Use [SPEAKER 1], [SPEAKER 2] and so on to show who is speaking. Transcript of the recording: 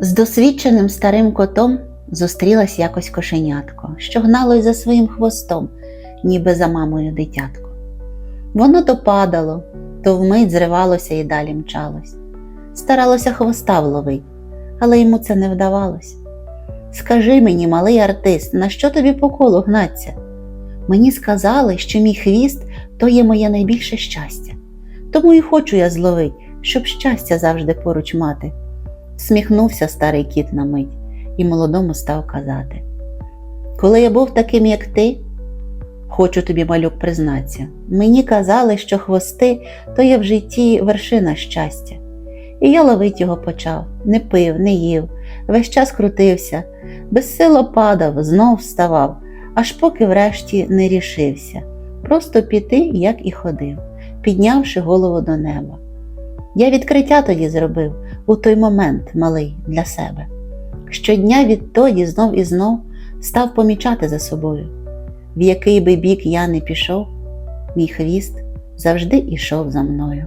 [SPEAKER 1] З досвідченим старим котом зустрілась якось кошенятко, що гнало й за своїм хвостом, ніби за мамою дитятко. Воно то падало, то вмить зривалося і далі мчалось. Старалося хвоста вловить, але йому це не вдавалось. Скажи мені, малий артист, на що тобі по колу гнаться? Мені сказали, що мій хвіст то є моє найбільше щастя. Тому і хочу я зловить, щоб щастя завжди поруч мати. Сміхнувся старий кіт на мить і молодому став казати. Коли я був таким, як ти, хочу тобі, малюк, признатися, мені казали, що хвости то є в житті вершина щастя. І я ловить його почав, не пив, не їв, весь час крутився, безсило падав, знов вставав, аж поки врешті не рішився, просто піти, як і ходив, піднявши голову до неба. Я відкриття тоді зробив у той момент малий для себе. Щодня відтоді знов і знов став помічати за собою, в який би бік я не пішов, мій хвіст завжди ішов за мною.